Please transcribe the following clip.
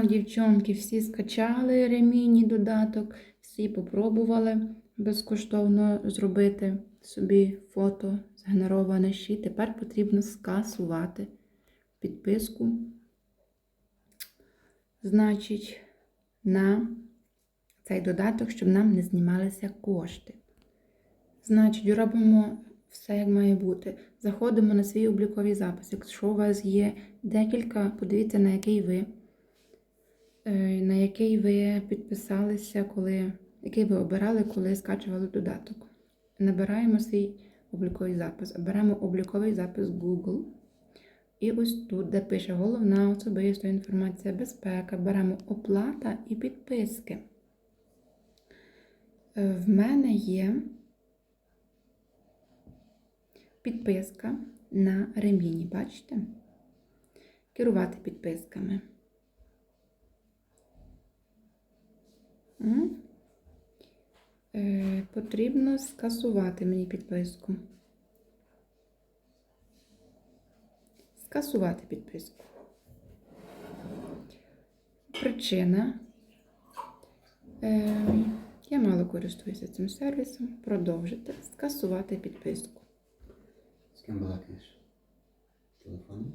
Дівчонки всі скачали ремінні додаток, всі попробували безкоштовно зробити собі фото згенероване ще. Тепер потрібно скасувати підписку. Значить, на цей додаток, щоб нам не знімалися кошти. Значить, робимо все, як має бути. Заходимо на свій обліковий запис. Якщо у вас є декілька, подивіться, на який ви, на який ви підписалися, коли, який ви обирали, коли скачували додаток. Набираємо свій обліковий запис. Беремо обліковий запис Google. І ось тут, де пише головна особиста інформація, безпека, беремо оплата і підписки. Е, В мене є підписка на реміні, бачите? Керувати підписками. Потрібно скасувати мені підписку. Скасувати підписку. Причина. Е, я мало користуюся цим сервісом. Продовжити. Скасувати підписку. З ким балакаєш? Телефон?